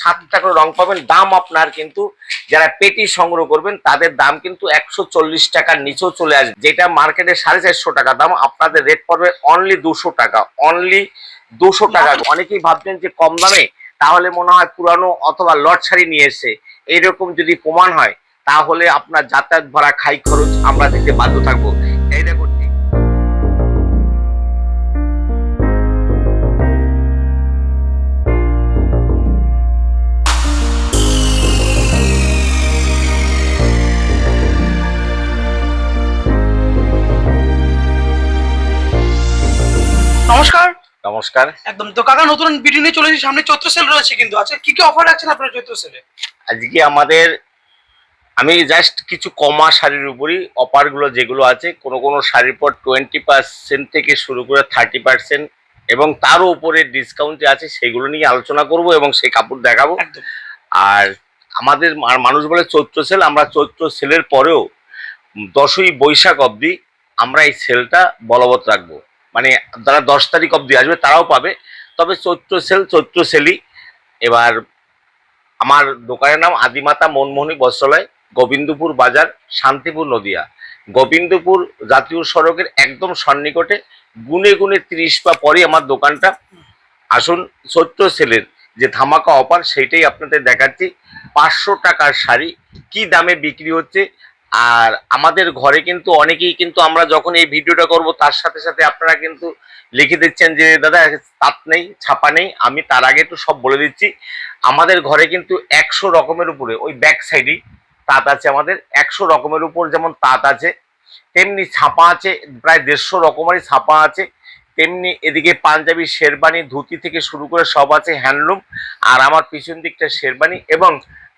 সাতটা করে রং পাবেন। দাম আপনার কিন্তু যারা পেটি সংগ্রহ করবেন তাদের দাম কিন্তু একশো চল্লিশ টাকার নিচেও চলে আসবে। যেটা মার্কেটে সাড়ে চারশো টাকা দাম আপনাদের রেট পড়বে অনলি দুশো টাকা অনলি দুশো টাকা। অনেকেই ভাবছেন যে কম দামে তাহলে মনে হয় পুরানো অথবা লট শাড়ি নিয়ে এসে এইরকম যদি প্রমাণ হয় তাহলে আপনার যাতায়াত ভাড়া খাই খরচ আমরা দিতে বাধ্য থাকব। এই দেখুন নমস্কার। একদম। তো কাকা নতুন ভিডিও নিয়ে চলে এসেছি। সামনে চৈত্র সেল রয়েছে কিন্তু। আচ্ছা কি কি অফার রাখছেন আপনারা চৈত্র সেলে? আজকে আমাদের আমি জাস্ট কিছু কমা শাড়ির উপরই অফারগুলো যেগুলো আছে কোনো কোনো শাড়ির পর টোয়েন্টি পার্সেন্ট থেকে শুরু করে থার্টি পার্সেন্ট এবং তারও উপরে ডিসকাউন্ট যে আছে সেগুলো নিয়ে আলোচনা করব এবং সেই কাপড় দেখাবো। আর আমাদের মানুষ বলে চৈত্র সেল আমরা চৈত্র সেলের পরেও দশই বৈশাখ অবধি আমরা এই সেলটা বলবৎ রাখব। মানে যারা দশ তারিখ অবধি আসবে তারাও পাবে। তবে চৈত্র সেল, চৈত্র সেলই এবার আমার দোকানের নাম আদিমাতা মনমোহনী বস্ত্রালয়, গোবিন্দপুর বাজার, শান্তিপুর নদিয়া। গোবিন্দপুর জাতীয় সড়কের একদম সন্নিকটে গুনে গুনে তিরিশ পা পরে আমার দোকানটা। আসুন সত্য সেলের যে ধামাকা অফার, সেইটাই আপনাদের দেখাচ্ছি। পাঁচশো টাকার শাড়ি, কি দামে বিক্রি হচ্ছে আর আমাদের ঘরে কিন্তু অনেকেই কিন্তু আমরা যখন এই ভিডিওটা করব, তার সাথে সাথে আপনারা কিন্তু লিখে দিচ্ছেন যে, দাদা, তাঁত নেই, ছাপা নেই, আমি তার আগে একটু সব বলে দিচ্ছি। আমাদের ঘরে কিন্তু একশো রকমের উপরে, ওই ব্যাক সাইডেই তাঁত আছে আমাদের, একশো রকমের উপর যেমন তাঁত আছে, তেমনি ছাপা আছে, প্রায় দেড়শো রকমেরই ছাপা আছে, তেমনি এদিকে পাঞ্জাবি, শেরবানি, ধুতি থেকে শুরু করে সব আছে, হ্যান্ডলুম, আর আমার পিছন দিকটা শেরবানি এবং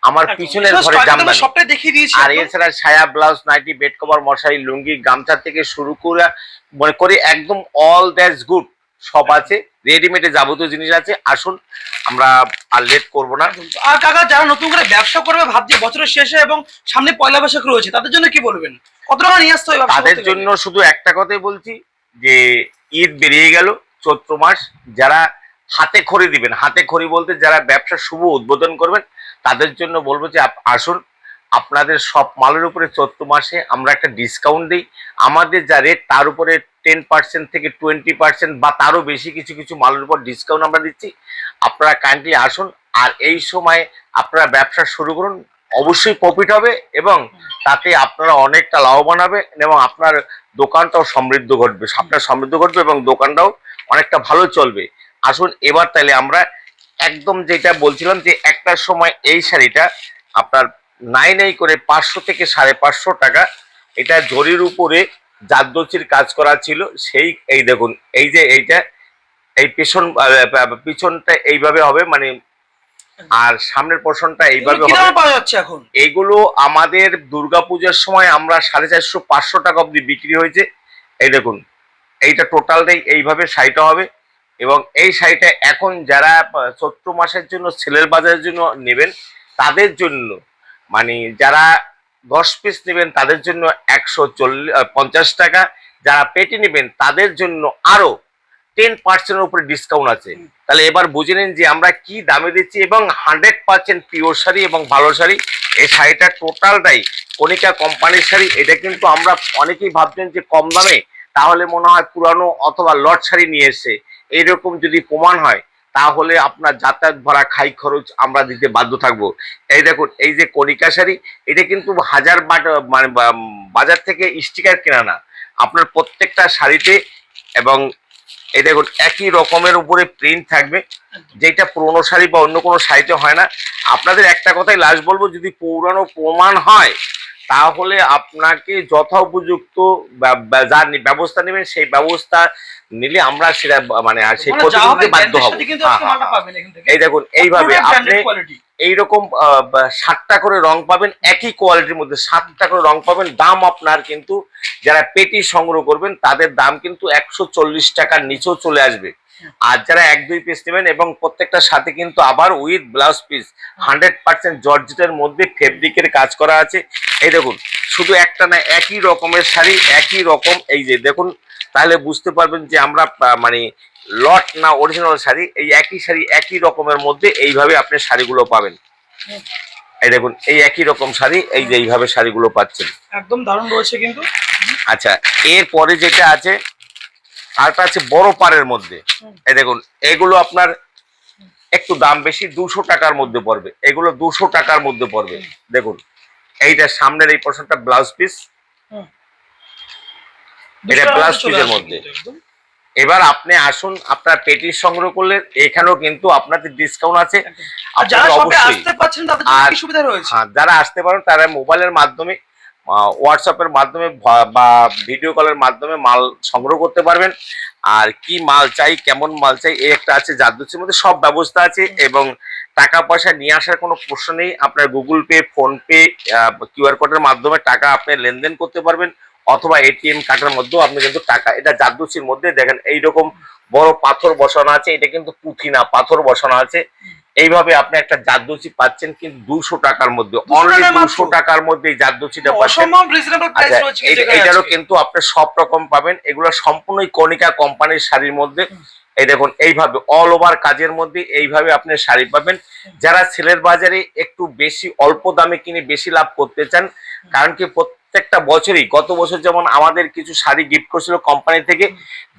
আমার পিছনের ঘরে জামদানি। সবটাই দেখিয়ে দিয়েছি আর। এছাড়া ছায়া ব্লাউজ নাইটি বেড কভার মশারি লুঙ্গি গামছা থেকে শুরু করে মনে করি একদম অল দ্যাটস গুড সব আছে। রেডিমেডে যাবতীয় জিনিস আছে। আসুন আমরা আর লেট করব না। আর কাকা যারা নতুন করে ব্যবসা করবে ভাবছে বছরের শেষে এবং সামনে পয়লা বৈশাখ রয়েছে তাদের জন্য কি বলবেন? কত টাকা নিয়ে আসতে হবে তাদের জন্য শুধু একটা কথাই বলছি যে ঈদ বেরিয়ে গেল চৈত্র মাস যারা হাতে খড়ি দিবেন হাতে খড়ি বলতে যারা ব্যবসা শুভ উদ্বোধন করবেন তাদের জন্য বলব যে আসুন, আপনাদের সব মালের উপরে চৈত্র মাসে আমরা একটা ডিসকাউন্ট দিই। আমাদের যা রেট তার উপরে টেন পার্সেন্ট থেকে টোয়েন্টি পার্সেন্ট বা তারও বেশি কিছু কিছু মালের উপর ডিসকাউন্ট আমরা দিচ্ছি। আপনারা কাইন্ডলি আসুন, আর এই সময় আপনারা ব্যবসা শুরু করুন। অবশ্যই প্রফিট হবে এবং তাতে আপনারা অনেকটা লাভবান হবে এবং আপনার দোকানটাও সমৃদ্ধ ঘটবে। আপনার সমৃদ্ধ ঘটবে এবং দোকানটাও অনেকটা ভালো চলবে। আসুন, এবার তাহলে আমরা একদম যেটা বলছিলাম যে একটার সময় এই শাড়িটা আপনার নাই নাই করে পাঁচশো থেকে সাড়ে পাঁচশো টাকা এটা জরির উপরে জাদ্দচির কাজ করা ছিল। সেই এই দেখুন এই যে এইটা এই পেছন পিছনটা এইভাবে হবে মানে আর সামনের পোর্শনটা এইভাবে হবে। পাওয়া যাচ্ছে এখন? এইগুলো আমাদের দুর্গাপূজার সময় আমরা সাড়ে চারশো পাঁচশো টাকা অব্দি বিক্রি হয়েছে। এই দেখুন এইটা টোটালটাই এইভাবে শাড়িটা হবে। এবং এই শাড়িটা এখন যারা চৈত্র মাসের জন্য ছেলের বাজারের জন্য নেবেন তাদের জন্য মানে যারা দশ পিস নেবেন তাদের জন্য একশো চল্লিশ পঞ্চাশ টাকা। যারা পেটি নেবেন তাদের জন্য আরও টেন পার্সেন্টের উপরে ডিসকাউন্ট আছে। তাহলে এবার বুঝে নিন যে আমরা কি দামে দিচ্ছি এবং হান্ড্রেড পার্সেন্ট পিওর শাড়ি এবং ভালো শাড়ি এই শাড়িটা টোটালটাই কণিকা কোম্পানির শাড়ি এটা কিন্তু আমরা অনেকেই ভাবছেন যে কম দামে তাহলে মনে হয় পুরানো অথবা লট শাড়ি নিয়ে এসে এইরকম যদি প্রমাণ হয়, তাহলে আপনার যাতায়াত ভাড়া, খাই খরচ আমরা দিতে বাধ্য থাকব। এই দেখুন, এই যে কণিকা শাড়ি, এটা কিন্তু হাজার মানে বাজার থেকে স্টিকার কেনা না। আপনার প্রত্যেকটা শাড়িতে এবং এই দেখুন একই রকমের উপরে প্রিন্ট থাকবে যেটা পুরোনো শাড়ি বা অন্য কোনো শাড়িতে হয় না। আপনাদের একটা কথাই লাস্ট বলব যদি পুরানো প্রমাণ হয় তাহলে আপনাকে যথা উপযুক্ত বা- বা যা ব্যবস্থা নেবেন সেই ব্যবস্থা নিলে আমরা সেটা মানে আর সেই ওখানে ক্ষতি বাধ্য হব। এই দেখুন এইভাবে আপনি। এইরকম সাতটা করে রং পাবেন, একই কোয়ালিটির মধ্যে সাতটা করে রং পাবেন। দাম আপনার কিন্তু, যারা পেটি সংগ্রহ করবেন, তাদের দাম কিন্তু একশো চল্লিশ টাকার নিচেও চলে আসবে। আর যারা এক দুই পিস নেবেন এবং প্রত্যেকটার সাথে কিন্তু আবার with blouse piece hundred percent জর্জেটের মধ্যে ফেব্রিকের কাজ করা আছে। এই দেখুন, শুধু একটা না, একই রকমের শাড়ি, একই রকম, এই যে দেখুন, তাহলে বুঝতে পারবেন যে আমরা মানে লট না অরিজিনাল শাড়ি এই একই শাড়ি একই রকমের মধ্যে এইভাবে আপনি শাড়িগুলো পাবেন। এই দেখুন এই একই রকম শাড়ি এই যে এইভাবে শাড়িগুলো পাচ্ছেন। একদম দারুণ রয়েছে কিন্তু। আচ্ছা এরপরে যেটা আছে আরটা আছে বড় পাড়ের মধ্যে। এই দেখুন এগুলো আপনার একটু দাম বেশি দুশো টাকার মধ্যে পড়বে। এগুলো দুশো টাকার মধ্যে পড়বে। দেখুন এইটা সামনের এই পোর্শনটা ব্লাউজ পিস এটা ব্লাউজ পিসের মধ্যে। এবার আপনি আসুন আপনার পেটি সংগ্রহ করলে এখানেও কিন্তু আপনাদের ডিসকাউন্ট আছে। যারা আসতে রয়েছে? হ্যাঁ যারা আসতে পারেন তারা মোবাইলের মাধ্যমে হোয়াটসঅ্যাপের মাধ্যমে বা- বা ভিডিও কলের মাধ্যমে মাল সংগ্রহ করতে পারবেন। আর কি মাল চাই কেমন মাল চাই এই একটা আছে জাদুচির মধ্যে সব ব্যবস্থা আছে এবং টাকা পয়সা নিয়ে আসার কোনো প্রশ্ন নেই। আপনার গুগল পে ফোনপে কিউআর কোডের মাধ্যমে টাকা আপনি লেনদেন করতে পারবেন। অথবা এটিএম কার্ডের মধ্যেও আপনি কিন্তু টাকা এটা জাদুচির মধ্যে দেখেন এইরকম বড় পাথর বসানো আছে এটা কিন্তু পুঁথি না পাথর বসানো আছে। এইভাবে আপনি একটা জাদুচি পাচ্ছেন কিন্তু দুশো টাকার মধ্যে 200 অনলি দুশো টাকার মধ্যে এই জাদুচিটা পাচ্ছেন। আচ্ছা আজকে। কিন্তু আপনি সব রকম পাবেন এগুলো সম্পূর্ণই কণিকা কোম্পানির শাড়ির মধ্যে। এই দেখুন এইভাবে অল ওভার কাজের মধ্যে এইভাবে আপনি শাড়ি পাবেন। যারা ছেলের বাজারে একটু বেশি অল্প দামে কিনে বেশি লাভ করতে চান কারণ কি প্রত্যেকটা বছরই গত বছর যেমন আমাদের কিছু শাড়ি গিফট করছিল কোম্পানি থেকে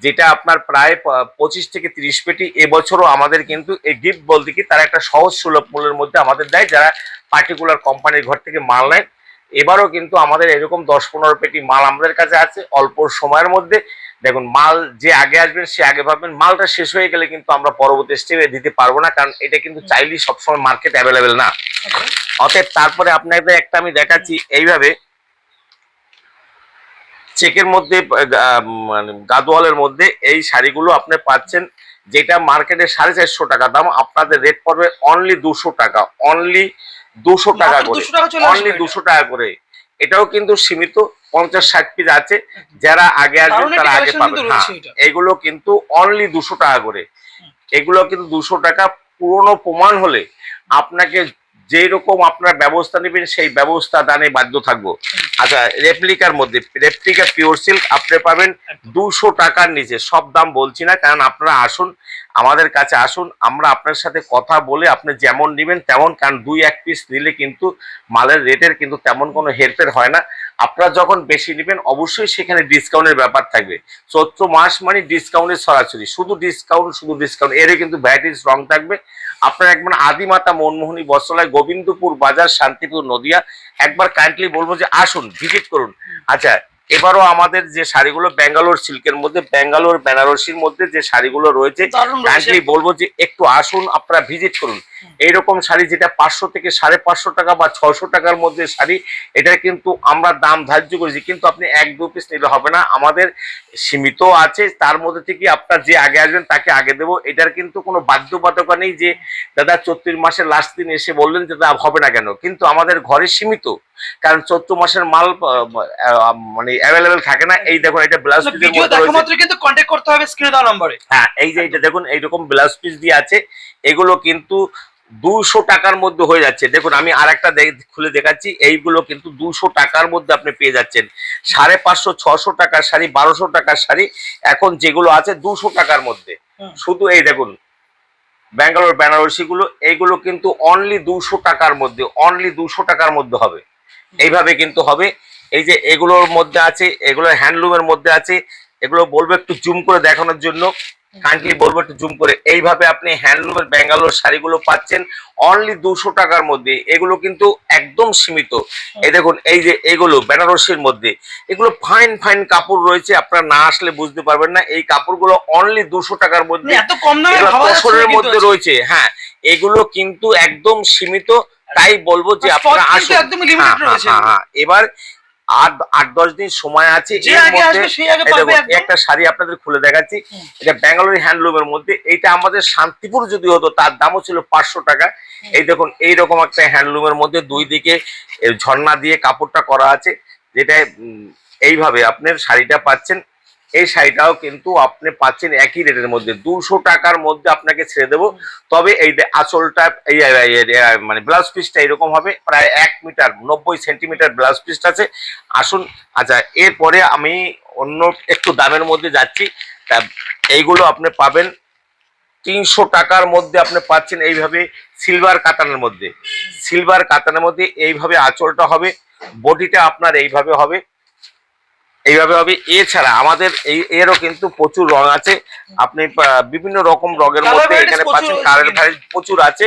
যেটা আপনার প্রায় পঁচিশ থেকে তিরিশ পেটি এবছরও আমাদের কিন্তু এই গিফট বলতে কি তারা একটা সহজ সুলভ মূল্যের মধ্যে আমাদের দেয় যারা পার্টিকুলার কোম্পানির ঘর থেকে মাল নেয়। এবারও কিন্তু আমাদের এরকম দশ পনেরো পেটি মাল আমাদের কাছে আছে অল্প সময়ের মধ্যে। দেখুন মাল যে আগে আসবেন সে আগে ভাববেন মালটা শেষ হয়ে গেলে কিন্তু আমরা পরবর্তী স্টেপে দিতে পারব না কারণ এটা কিন্তু চাইলেই সবসময় মার্কেট অ্যাভেলেবেল না। আচ্ছা। অতএব তারপরে আপনাদের একটা আমি দেখাচ্ছি এইভাবে চেকের মধ্যে মানে গাদোয়ালের মধ্যে এই শাড়িগুলো আপনি পাচ্ছেন যেটা মার্কেটে সাড়ে চারশো টাকা দাম আপনাদের রেট পড়বে অনলি দুশো টাকা অনলি দুশো টাকা করে 200 টাকা চলে আসবে। অনলি দুশো টাকা করে। এটাও কিন্তু সীমিত পঞ্চাশ ষাট পিস আছে যারা আগে আসবেন তারা আগে পাবেন। হ্যাঁ। এগুলো কিন্তু অনলি দুশো টাকা করে। এগুলো কিন্তু দুশো টাকা পুরনো প্রমাণ হলে আপনাকে যেই রকম আপনার ব্যবস্থা নেবেন, সেই ব্যবস্থা দানে বাধ্য থাকব। আচ্ছা রেপ্লিকার মধ্যে রেপ্লিকা পিওর সিল্ক আপনি পাবেন দুশো টাকার নিচে, সব দাম বলছি না, কারণ আপনারা আসুন, আমাদের কাছে আসুন, আমরা আপনার সাথে কথা বলে আপনি যেমন নেবেন তেমন, কারণ দুই এক পিস নিলে কিন্তু মালের রেটের কিন্তু তেমন কোনো হেরফের হয় না। আপনারা যখন বেশি নেবেন, অবশ্যই সেখানে ডিসকাউন্টের ব্যাপার থাকবে। চৈত্র মাস মানে ডিসকাউন্টের সরাসরি। শুধু ডিসকাউন্ট শুধু ডিসকাউন্ট এর কিন্তু ভ্যাটিস রং থাকবে। আপনার একবার আদিমাতা মনমোহনী বস্ত্রালয়, গোবিন্দপুর বাজার, শান্তিপুর নদিয়া, একবার কাইন্ডলি বলব যে আসুন ভিজিট করুন। আচ্ছা এবারও আমাদের যে শাড়িগুলো ব্যাঙ্গালোর সিল্কের মধ্যে ব্যাঙ্গালোর বেনারসির মধ্যে যে শাড়িগুলো রয়েছে কাইন্ডলি বলব যে একটু আসুন আপনারা ভিজিট করুন। এইরকম শাড়ি যেটা পাঁচশো থেকে সাড়ে পাঁচশো টাকা বা ছশো টাকার মধ্যে শাড়ি এটা কিন্তু আমরা দাম ধার্য করেছি কিন্তু আপনি এক দু পিস নিলে হবে না। আমাদের সীমিত আছে তার মধ্যে থেকে আপনার যে আগে আসবেন তাকে আগে দেবো। এটার কিন্তু কোনো বাধ্যবাধকতা নেই যে দাদা চৈত্র মাসের লাস্ট দিন এসে বললেন যে দাদা হবে না কেন? কিন্তু আমাদের ঘরে সীমিত। কারণ চৈত্র মাসের মাল মানে অ্যাভেলেবেল থাকে না। এই দেখুন এটা ব্লাউজ মধ্যে মাত্র কিন্তু কন্ট্যাক্ট করতে হবে স্ক্রিনে দেওয়া নম্বরে। হ্যাঁ এই যে এটা দেখুন এইরকম ব্লাউজ পিস দিয়ে আছে। এগুলো কিন্তু দুশো টাকার মধ্যে হয়ে যাচ্ছে। দেখুন আমি আর একটা খুলে দেখাচ্ছি। এইগুলো কিন্তু দুশো টাকার মধ্যে আপনি পেয়ে যাচ্ছেন। সাড়ে পাঁচশো ছশো টাকার শাড়ি বারোশো টাকার শাড়ি এখন যেগুলো আছে দুশো টাকার মধ্যে। শুধু এই দেখুন ব্যাঙ্গালোর বেনারসি গুলো এইগুলো কিন্তু অনলি দুশো টাকার মধ্যে অনলি দুশো টাকার মধ্যে হবে। এইভাবে কিন্তু হবে। এই যে এগুলোর মধ্যে আছে এগুলো হ্যান্ডলুমের মধ্যে আছে এগুলো বলব একটু জুম করে দেখানোর জন্য। কান্ট্রি বলব একটু জুম করে। এইভাবে আপনি হ্যান্ডলুমের ব্যাঙ্গালোর শাড়িগুলো পাচ্ছেন অনলি দুশো টাকার মধ্যে। এগুলো কিন্তু একদম সীমিত। এই দেখুন এই যে এগুলো বেনারসির মধ্যে। এগুলো ফাইন ফাইন কাপড় রয়েছে আপনারা না আসলে বুঝতে পারবেন না। এই কাপড়গুলো অনলি দুশো টাকার মানে মধ্যে এত কম দামে এগুলো ভাবা যাচ্ছে না তসরের কিন্তু মধ্যে রয়েছে হ্যাঁ। এগুলো কিন্তু একদম সীমিত তাই বলব যে আপনারা আসুন। হ্যাঁ, হ্যাঁ, রয়েছে। হ্যাঁ। এবার আট আট দশ দিন সময় আছে একটা শাড়ি আপনাদের খুলে দেখাচ্ছি। এটা ব্যাঙ্গালোরি হ্যান্ডলুমের মধ্যে। এইটা আমাদের শান্তিপুর যদি হতো তার দামও ছিল পাঁচশো টাকা। এই দেখুন এইরকম একটা হ্যান্ডলুমের মধ্যে দুই দিকে ঝর্ণা দিয়ে কাপড়টা করা আছে। যেটা এইভাবে আপনার শাড়িটা পাচ্ছেন। এই শাড়িটাও কিন্তু আপনি পাচ্ছেন একই রেটের মধ্যে। দুশো টাকার মধ্যে আপনাকে ছেড়ে দেবো। তবে এই আঁচলটা এই- মানে ব্লাউজ পিসটা এরকম হবে, প্রায় এক মিটার, নব্বই সেন্টিমিটার ব্লাউজ পিসটা আছে। আসুন আচ্ছা এরপরে আমি অন্য একটু দামের মধ্যে যাচ্ছি। তা এইগুলো আপনি পাবেন। তিনশো টাকার মধ্যে আপনি পাচ্ছেন এইভাবে সিলভার কাতানের মধ্যে। সিলভার কাতানের মধ্যে এইভাবে আঁচলটা হবে। বডিটা আপনার এইভাবে হবে। এইভাবে হবে। এছাড়া আমাদের এই এরও কিন্তু প্রচুর রং আছে। আপনি বিভিন্ন রকম রঙের মধ্যে এখানে পাচ্ছেন। কালার কিন্তু। প্রচুর আছে।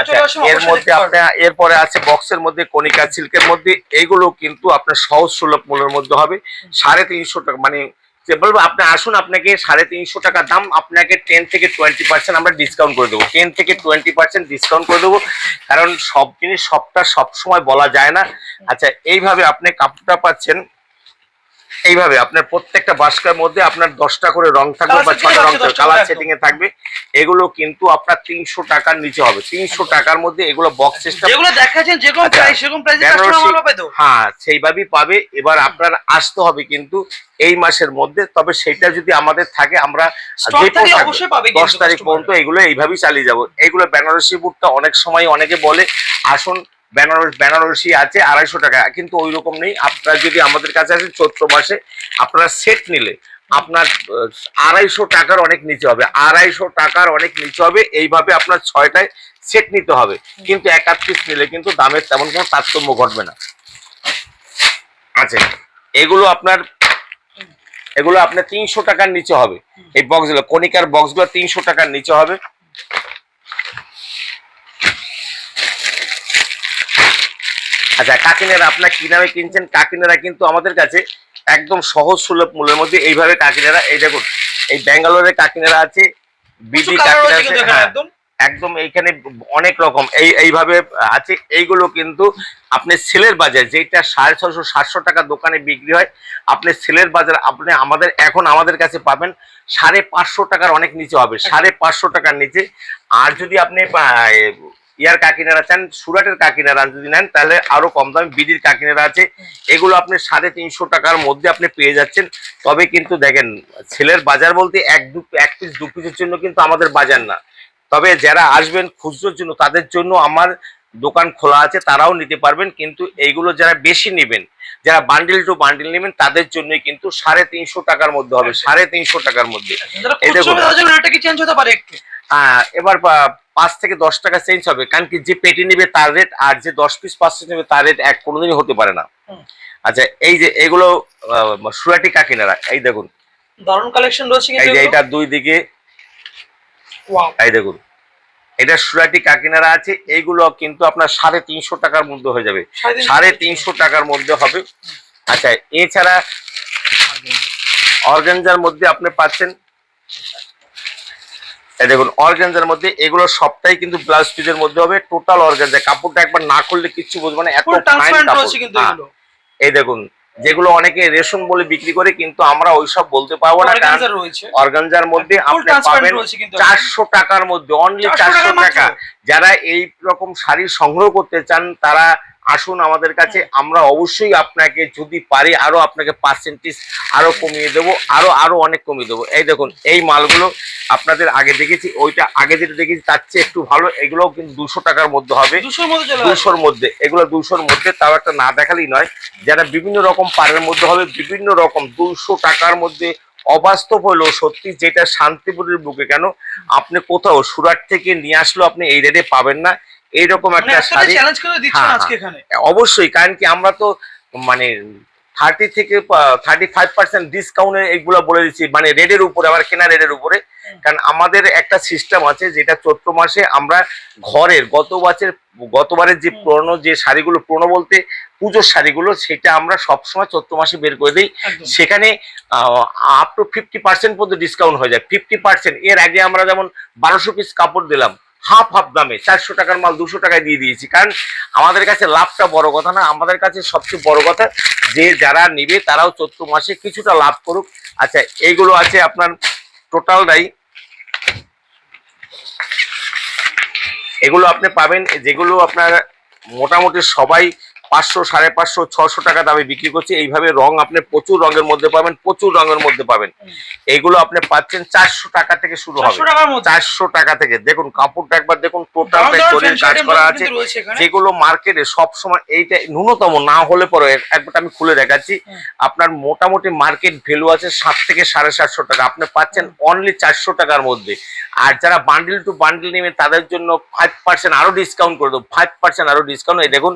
আচ্ছা, এর মধ্যে আপনার এরপরে আছে বক্সের মধ্যে কণিকা সিল্কের মধ্যে। এইগুলো কিন্তু আপনার সহজ সুলভ মূল্যের মধ্যে হবে। সাড়ে তিনশো টাকা মানে যে বলব আপনি আসুন আপনাকে সাড়ে তিনশো টাকা দাম আপনাকে টেন থেকে টোয়েন্টি পার্সেন্ট আমরা ডিসকাউন্ট করে দেবো। টেন থেকে টোয়েন্টি পার্সেন্ট ডিসকাউন্ট করে দেবো। কারণ সব জিনিস সবটা সব সময় বলা যায় না। আচ্ছা এইভাবে আপনি কাপড়টা পাচ্ছেন। এইভাবে আপনার প্রত্যেকটা বাস্কের মধ্যে আপনার দশটা করে রং থাকবে বা ছটা রং থাকবে কালার সেটিং এ থাকবে। এগুলো কিন্তু আপনার তিনশো টাকার নিচে হবে। তিনশো টাকার মধ্যে এগুলো বক্স সিস্টেম যেগুলো দেখাচ্ছেন যেরকম আচ্ছা, প্রাইস সেরকম প্রাইসে কাস্টমার পাবে তো হ্যাঁ সেইভাবেই পাবে। এবার আপনার আসতে হবে কিন্তু এই মাসের মধ্যে। তবে সেটা যদি আমাদের থাকে আমরা দশ তারিখ পর্যন্ত এগুলো এইভাবেই চালিয়ে যাব। এগুলো বেনারসি বুটটা অনেক সময় অনেকে বলে আসুন বেনারস, বেনারসি আছে আড়াইশো টাকা, কিন্তু ওই রকম নেই। আপনারা যদি আমাদের কাছে আসেন চৈত্র মাসে, আপনারা সেট নিলে আপনার আড়াইশো টাকার অনেক নিচে হবে। আড়াইশো টাকার অনেক নিচে হবে, এইভাবে আপনার ছয়টায় সেট নিতে হবে। কিন্তু এক আধ পিস নিলে কিন্তু দামের তেমন কোনো তারতম্য ঘটবে না। আচ্ছা এগুলো আপনার এগুলো আপনার তিনশো টাকার নিচে হবে। এই বক্সগুলো কণিকার বক্সগুলো তিনশো টাকার নিচে হবে। আচ্ছা কাকিনারা আপনার কি নামে কিনছেন? কাকিনারা কিন্তু আমাদের কাছে একদম সহজ সুলভ মূল্যের মধ্যে এইভাবে কাকিনারা এই দেখুন এই ব্যাঙ্গালোরের কাকিনারা আছে বিডি কাকিনারা আছে হ্যাঁ একদম। একদম এইখানে অনেক রকম এই এইভাবে আছে এইগুলো কিন্তু আপনি সেলের বাজার যেটা সাড়ে ছশো সাতশো টাকা দোকানে বিক্রি হয় আপনি সেলের বাজার আপনি আমাদের এখন আমাদের কাছে পাবেন সাড়ে পাঁচশো টাকার অনেক নিচে হবে সাড়ে পাঁচশো টাকার নিচে আর যদি আপনি ইয়ার কাকিনারা চান সুরাটের কাকিনারা যদি নেন তাহলে আরও কম দামে বিডির কাকিনারা আছে। এগুলো আপনি সাড়ে তিনশো টাকার মধ্যে আপনি পেয়ে যাচ্ছেন। তবে কিন্তু দেখেন ছেলের বাজার বলতে এক দু এক পিস দু পিসের জন্য কিন্তু আমাদের বাজার না। তবে যারা আসবেন খুচরোর জন্য তাদের জন্য আমার দোকান খোলা আছে তারাও নিতে পারবেন। কিন্তু এইগুলো যারা বেশি নেবেন যারা বান্ডিল টু বান্ডিল নেবেন তাদের জন্যই কিন্তু সাড়ে তিনশো টাকার মধ্যে হবে সাড়ে তিনশো টাকার মধ্যে। জন্য হতে আহ, এবার পাঁচ থেকে দশ টাকা চেঞ্জ হবে। কারণ কি যে পেটি নেবে তার রেট আর যে দশ পিস পাঁচ পিস নেবে তার রেট এক কোনোদিনই হতে পারে না। আচ্ছা এই যে এগুলো সুরাটি কাকিনারা এই দেখুন। দারুণ কালেকশন রয়েছে এই যে এটা দুই দিকে এই দেখুন। এটা সুরাটি কাকিনারা আছে? এইগুলো কিন্তু আপনার সাড়ে তিনশো টাকার মধ্যে হয়ে যাবে। সাড়ে তিনশো টাকার মধ্যে হবে। আচ্ছা এছাড়া অর্গানজার মধ্যে আপনি পাচ্ছেন দেখুন অর্গানজার মধ্যে এগুলো সবটাই কিন্তু ব্লাউজ পিসের মধ্যে হবে। টোটাল অর্গানজা কাপড়টা একবার না করলে কিচ্ছু বুঝবে না এত হ্যাঁ, এই দেখুন যেগুলো অনেকে রেশম বলে বিক্রি করে কিন্তু আমরা ওইসব বলতে পারব না অর্গানজার মধ্যে আপনি পাবেন চারশো টাকার মধ্যে অনলি চারশো টাকা। যারা এই রকম শাড়ি সংগ্রহ করতে চান তারা আসুন আমাদের কাছে আমরা অবশ্যই আপনাকে যদি পারি আরও আপনাকে পার্সেন্টেজ আরও কমিয়ে দেবো আরও আরও অনেক কমিয়ে দেবো। এই দেখুন এই মালগুলো আপনাদের আগে দেখেছি ওইটা আগে যেটা দেখেছি তার চেয়ে একটু ভালো এগুলোও কিন্তু দুশো টাকার মধ্যে হবে। দুশোর মধ্যে দুশোর মধ্যে এগুলো দুশোর মধ্যে তাও একটা না দেখালেই নয় যারা বিভিন্ন রকম পারের মধ্যে হবে বিভিন্ন রকম দুশো টাকার মধ্যে অবাস্তব হলো সত্যি যেটা শান্তিপুরের বুকে কেন আপনি কোথাও সুরাট থেকে নিয়ে আসলেও আপনি এই রেটে পাবেন না। এইরকম মানে একটা শাড়ি হ্যাঁ, এখানে। অবশ্যই কারণ কি আমরা তো মানে থার্টি থেকে থার্টি ফাইভ পার্সেন্ট ডিসকাউন্টে এইগুলো বলে দিচ্ছি মানে রেডের উপরে আবার কেনা রেডের উপরে। কারণ আমাদের একটা সিস্টেম আছে যেটা চৈত্র মাসে আমরা ঘরের গত বছর গতবারের যে। পুরনো যে শাড়িগুলো পুরনো বলতে পুজোর শাড়িগুলো সেটা আমরা সবসময় চৈত্র মাসে বের করে দিই। সেখানে আপ টু ফিফটি পার্সেন্ট পর্যন্ত ডিসকাউন্ট হয়ে যায়। ফিফটি পার্সেন্ট এর আগে আমরা যেমন বারোশো পিস কাপড় দিলাম হাফ হাফ দামে। চারশো টাকার মাল, দুশো টাকায় দিয়ে দিয়েছি। কারণ আমাদের কাছে লাভটা বড় কথা না, আমাদের কাছে সবচেয়ে বড় কথা, যে যারা নেবে তারাও চৈত্র মাসে কিছুটা লাভ করুক। আচ্ছা এইগুলো আছে আপনার টোটাল টোটালটাই এগুলো আপনি পাবেন, যেগুলো আপনার মোটামুটি সবাই পাঁচশো সাড়ে পাঁচশো ছশো টাকা দামে বিক্রি করছি। এইভাবে রং আপনি প্রচুর রঙের মধ্যে পাবেন প্রচুর রঙের মধ্যে পাবেন। এইগুলো আপনি পাচ্ছেন চারশো টাকা থেকে শুরু হবে। চারশো টাকা থেকে। দেখুন কাপড়টা একবার দেখুন টোটাল fancy কাজ করা আছে। যেগুলো মার্কেটে সব সময় এইটা ন্যূনতম না হলে পরে একবার আমি খুলে দেখাচ্ছি। আপনার মোটামুটি মার্কেট ভ্যালু আছে সাত থেকে সাড়ে সাতশো টাকা। আপনি পাচ্ছেন অনলি চারশো টাকার মধ্যে। আর যারা বান্ডিল টু বান্ডিল নেবেন তাদের জন্য ফাইভ পার্সেন্ট আরও ডিসকাউন্ট করে দেবো। ফাইভ পার্সেন্ট আরও ডিসকাউন্ট এই দেখুন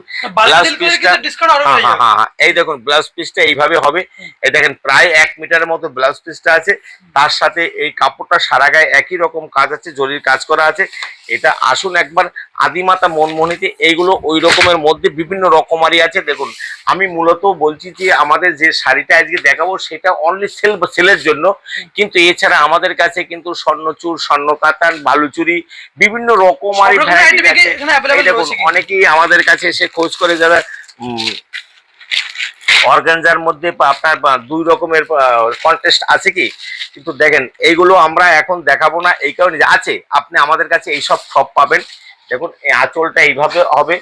আরও হ্যাঁ হয়ে হ্যাঁ। এই দেখুন ব্লাউজ পিসটা এইভাবে হবে। এই দেখেন প্রায় এক মিটারের মতো ব্লাউজ পিসটা আছে। তার সাথে এই কাপড়টা সারা গায়ে একই রকম কাজ আছে জরির কাজ করা আছে। এটা আসুন একবার আদিমাতা মনমোহিনীতে এইগুলো ওই রকমের মধ্যে বিভিন্ন রকমারি আছে। দেখুন আমি মূলত বলছি যে আমাদের যে শাড়িটা আজকে দেখাবো সেটা অনলি সেল সেলের জন্য। কিন্তু এছাড়া আমাদের কাছে কিন্তু স্বর্ণচুর স্বর্ণ কাতান বালুচুরি বিভিন্ন রকমারি সব রকমের ভ্যারাইটি আছে। অনেকেই আমাদের কাছে এসে খোঁজ করে যারা অর্গানজার মধ্যে আপনার দুই রকমের কন্টেস্ট আছে কি? কিন্তু দেখেন এইগুলো আমরা এখন দেখাবো না এই কারণে আছে আপনি আমাদের কাছে এইসব সব পাবেন। দেখুন এই আঁচলটা এইভাবে হবে।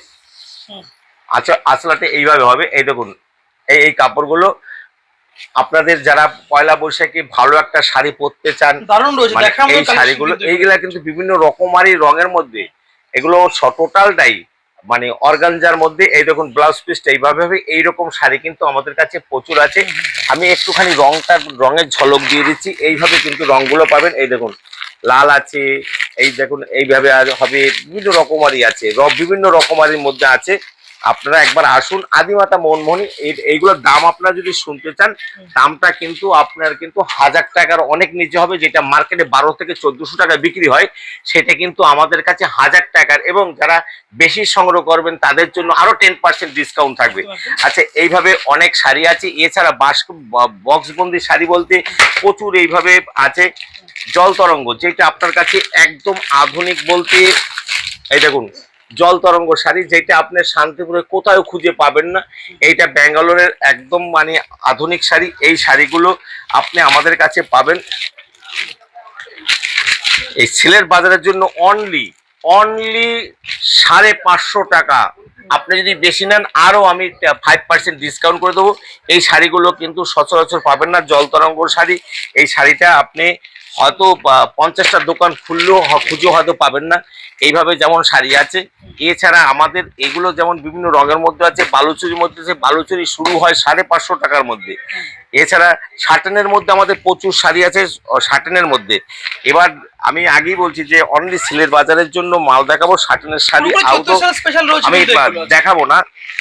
আঁচল এইভাবে হবে। এই দেখুন এই এই কাপড়গুলো আপনাদের যারা পয়লা বৈশাখে ভালো একটা শাড়ি পরতে চান মানে এই শাড়িগুলো এইগুলা কিন্তু বিভিন্ন রকমারি রঙের মধ্যে এগুলো টোটালটাই মানে অর্গানজার মধ্যে এই দেখুন ব্লাউজ পিসটা এইভাবে হবে এইরকম শাড়ি কিন্তু আমাদের কাছে প্রচুর আছে। আমি একটুখানি রংটা রঙের ঝলক দিয়ে দিচ্ছি এইভাবে কিন্তু রংগুলো পাবেন। এই দেখুন লাল আছে এই দেখুন এইভাবে হবে বিভিন্ন রকমারি আছে বিভিন্ন রকমারির মধ্যে আছে। আপনারা একবার আসুন। আদিমাতা মনমোহনী এই- এইগুলোর দাম আপনারা যদি শুনতে চান দামটা কিন্তু আপনার কিন্তু হাজার টাকার অনেক নিচে হবে যেটা মার্কেটে বারো থেকে চোদ্দশো টাকা বিক্রি হয় সেটা কিন্তু আমাদের কাছে হাজার টাকার এবং যারা বেশি সংগ্রহ করবেন তাদের জন্য আরও টেন পার্সেন্ট ডিসকাউন্ট থাকবে। আচ্ছা এইভাবে অনেক শাড়ি আছে এছাড়া বাস বক্সবন্দি শাড়ি বলতে প্রচুর এইভাবে আছে। জল তরঙ্গ যেটা আপনার কাছে একদম আধুনিক বলতে এই দেখুন জল তরঙ্গ শাড়ি যেটা আপনি শান্তিপুরে কোথাও খুঁজে পাবেন না। এইটা ব্যাঙ্গালোরের একদম মানে আধুনিক শাড়ি এই শাড়িগুলো আপনি আমাদের কাছে পাবেন। এই সিলের বাজারের জন্য অনলি অনলি সাড়ে পাঁচশো টাকা। আপনি যদি বেশি নেন, আরও আমি ফাইভ পার্সেন্ট ডিসকাউন্ট করে দেবো। এই শাড়িগুলো কিন্তু সচরাচর পাবেন না, জল তরঙ্গর শাড়ি এই শাড়িটা আপনি হয়তো পঞ্চাশটা দোকান খুললেও খুঁজেও হয়তো পাবেন না। এইভাবে যেমন শাড়ি আছে এছাড়া আমাদের এগুলো যেমন বিভিন্ন রঙের মধ্যে আছে বালুচুরির মধ্যে আছে বালুচুরি শুরু হয় সাড়ে পাঁচশো টাকার মধ্যে। এছাড়া শার্টেনের মধ্যে আমাদের প্রচুর শাড়ি আছে শার্টেনের মধ্যে। এবার আমি আগেই বলছি যে অনলি সিলের বাজারের জন্য মাল দেখাবো শার্টেনের শাড়ি আউট স্পেশাল আমি। দেখাবো না।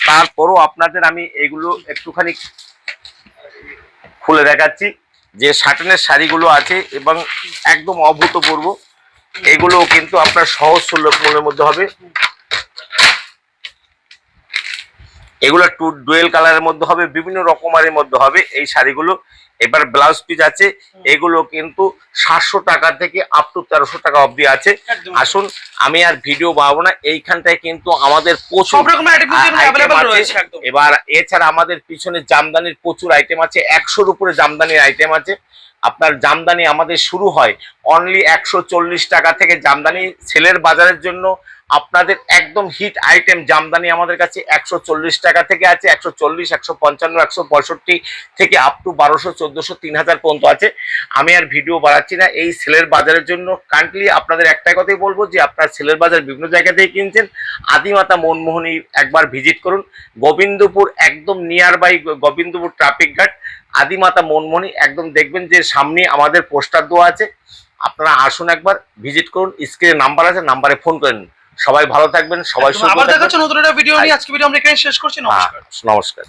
তারপরও আপনাদের আমি এগুলো একটুখানি খুলে দেখাচ্ছি। যে সাটনের শাড়িগুলো আছে এবং একদম অভূতপূর্ব এগুলো কিন্তু আপনার সহজ সুলভ মূল্যের মধ্যে হবে। এগুলো টু ডুয়েল কালারের মধ্যে হবে, বিভিন্ন রকমারের মধ্যে হবে এই শাড়িগুলো। এবার ব্লাউজ পিস আছে এগুলো কিন্তু সাতশো টাকা থেকে আপ টু তেরোশো টাকা অবধি আছে। আসুন আমি আর ভিডিও বানাবো না এইখানটায় কিন্তু আমাদের প্রচুর এবার এছাড়া আমাদের পিছনে জামদানির প্রচুর আইটেম আছে একশোর উপরে জামদানির আইটেম আছে। আপনার জামদানি আমাদের শুরু হয় অনলি একশো চল্লিশ টাকা থেকে জামদানি সেলের বাজারের জন্য। আপনাদের একদম হিট আইটেম জামদানি আমাদের কাছে একশো চল্লিশ টাকা থেকে আছে, একশো চল্লিশ, একশো পঞ্চান্ন, একশো পঁয়ষট্টি থেকে আপ টু বারোশো, চোদ্দোশো, তিন হাজার পর্যন্ত আছে। আমি আর ভিডিও বাড়াচ্ছি না, এই সেলের বাজারের জন্য কারেন্টলি আপনাদের একটাই কথাই বলব যে আপনার সেলের বাজার বিভিন্ন জায়গা থেকে কিনছেন। আদিমাতা মনমোহনী একবার ভিজিট করুন। গোবিন্দপুর একদম near by Gobindapur traffic guard Adimata Manmohini একদম দেখবেন যে সামনে আমাদের পোস্টার দেওয়া আছে। আপনারা আসুন একবার ভিজিট করুন। স্ক্রিনে নাম্বার আছে নাম্বারে ফোন করেন সবাই ভালো থাকবেন সবাই আবার দেখাচ্ছ নতুন একটা ভিডিও নিয়ে। আজকে ভিডিও আমরা এখানে শেষ করছি। নমস্কার। হ্যাঁ, নমস্কার।